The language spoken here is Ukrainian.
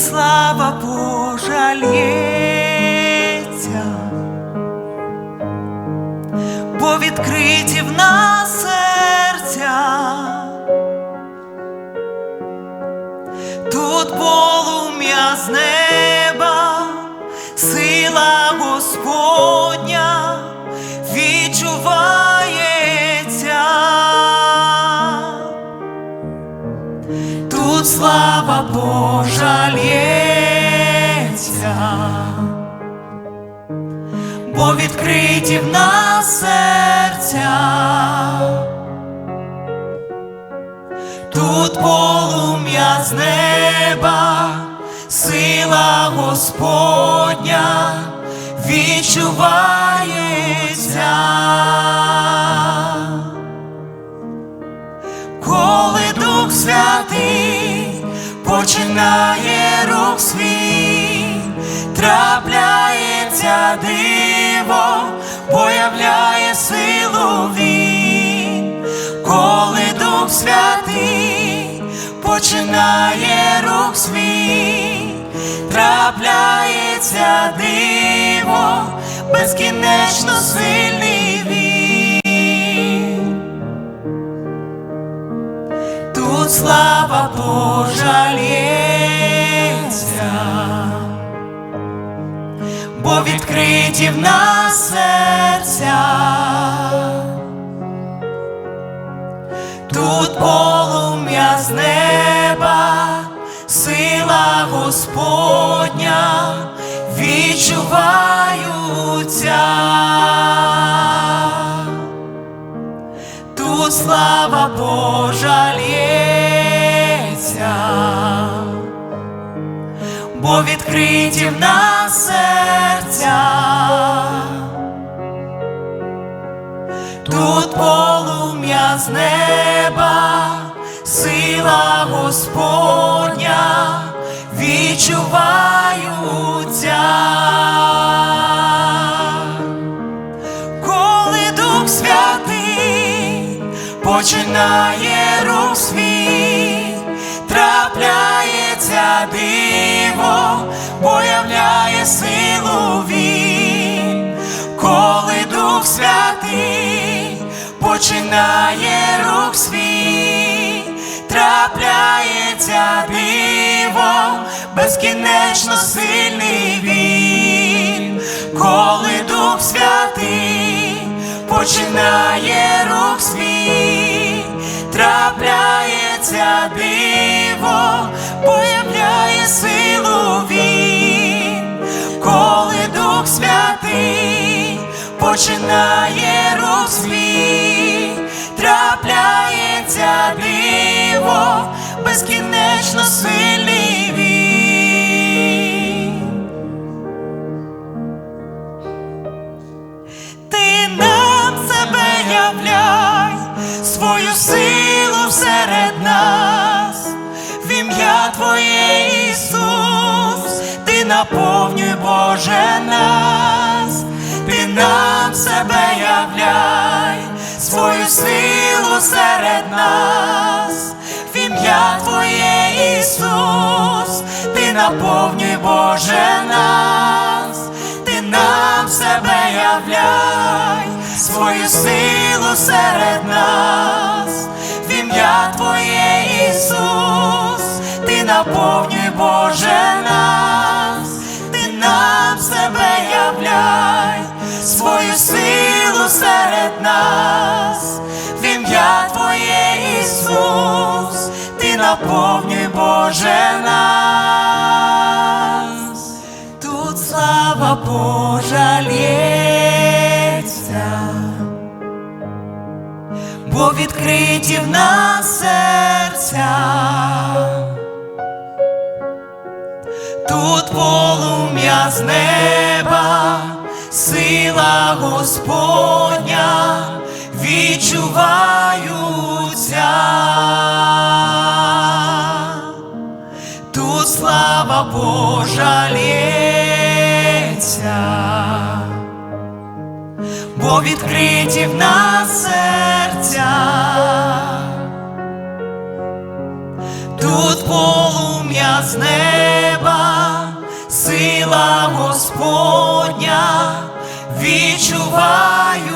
слава Божа лється, бо відкриті в нас серця, тут полум'я Тут слава Божа лється, бо відкриті в нас серця, тут полум'я з неба, сила Господня відчувається. Коли Дух Святий починає рух свій, трапляється диво, появляє силу він, коли Дух Святий починає рух свій, трапляється диво, безкінечно сильний він. Тут слава Божа лється, бо відкриті в нас серця, тут полум'я з неба, сила Господня відчуваються. Тут слава Божа бо відкриті в нас серця, тут полум'я з неба, сила Господня відчуваються. Коли Дух Святий починає рух свій, трапляється диво, появляє силу він, коли Дух Святий починає рух свій, трапляється диво, безкінечно сильний він, коли Дух Святий починає рух свій, трапляється диво, починає рух трапляється диво, безкінечно сильний. Ти нам себе являй, свою силу серед нас, в ім'я Твоє Ісус, ти наповнюй Боже нас, нам себе являй, свою силу серед нас, в ім'я Твоє Ісус, ти наповнюй Боже нас, ти нам себе являй, свою силу серед нас, в ім'я Твоє Ісус, ти наповнюй Боже нас, серед нас, в ім'я Твоє Ісус, ти наповнюй Боже нас. Тут слава Божа лється, бо відкриті в нас серця, тут полум'я з неба, сила Господня відчуваються. Тут слава Божа лється, бо відкриті в нас серця, тут полум'я з неба, сила Господня відчуваю.